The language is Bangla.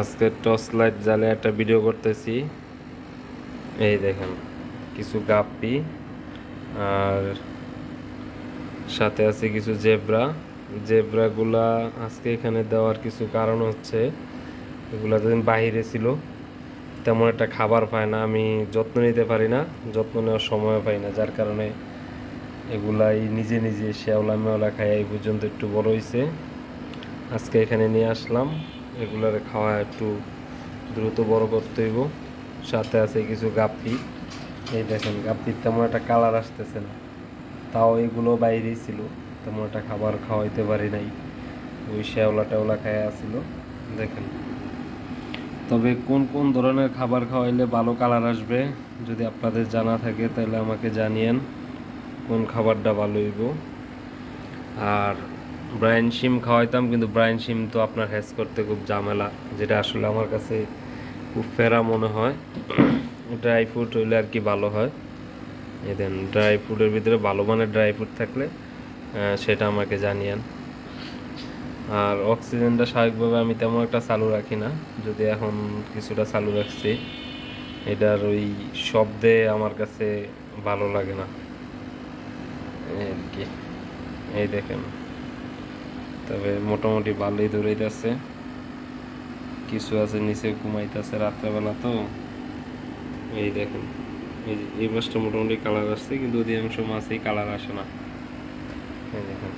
আজকে টর্চ লাইট জ্বালে একটা ভিডিও করতেছি। এই দেখেন, কিছু গাপ্পি, আর সাথে আছে কিছু জেব্রা। জেব্রাগুলা আজকে এখানে দেওয়ার কিছু কারণ হচ্ছে, এগুলা যেদিন বাহিরে ছিল, তেমন একটা খাবার পায় না, আমি যত্ন নিতে পারি না, যত্ন নেওয়ার সময় পাই না, যার কারণে এগুলাই নিজে নিজে শেওলা মেওলা খায় এই পর্যন্ত একটু বড় হয়েছে আজকে এখানে নিয়ে আসলাম। এগুলার খাওয়া একটু দ্রুত বড় করতে হইব। সাথে আছে কিছু গাপ্পি। এই দেখেন, গাপ্পির তেমন একটা কালার আসতেছে না। তাও এগুলো বাইরেই ছিল, তেমন একটা খাবার খাওয়াইতে পারি নাই। ওই শেওলা টেওলা খায় আসছিল দেখেন। তবে কোন কোন ধরনের খাবার খাওয়াইলে ভালো কালার আসবে, যদি আপনাদের জানা থাকে, তাহলে আমাকে জানিয়েন। কোন খাবারটা ভালো হইব। আর ব্রাইন শিম খাওয়াইতাম, কিন্তু ব্রাইন শিম তো আপনার হ্যাজ করতে খুব ঝামেলা, যেটা আসলে আমার কাছে খুব ফেরা মনে হয়। ড্রাই ফ্রুট হইলে আর কি ভালো হয়। এই দেন ড্রাই ফ্রুটের ভিতরে ভালো মানের ড্রাই ফ্রুট থাকলে সেটা আমাকে জানিয়েন। আর অক্সিজেনটা স্বাভাবিকভাবে আমি তেমন একটা চালু রাখি না, যদি এখন কিছুটা চালু রাখছি, এটার ওই শব্দে আমার কাছে ভালো লাগে না। আর কি। এই দেখেন। তবে মোটামুটি ভালোই দৌড়াইতেছে। কিছু আছে নিচে ঘুমাইতেছে রাত্রেবেলা তো। এই দেখুন, এই এই মাছটা মোটামুটি কালার আসছে, কিন্তু অধিকাংশ মাছেই কালার আসে না। এই দেখেন।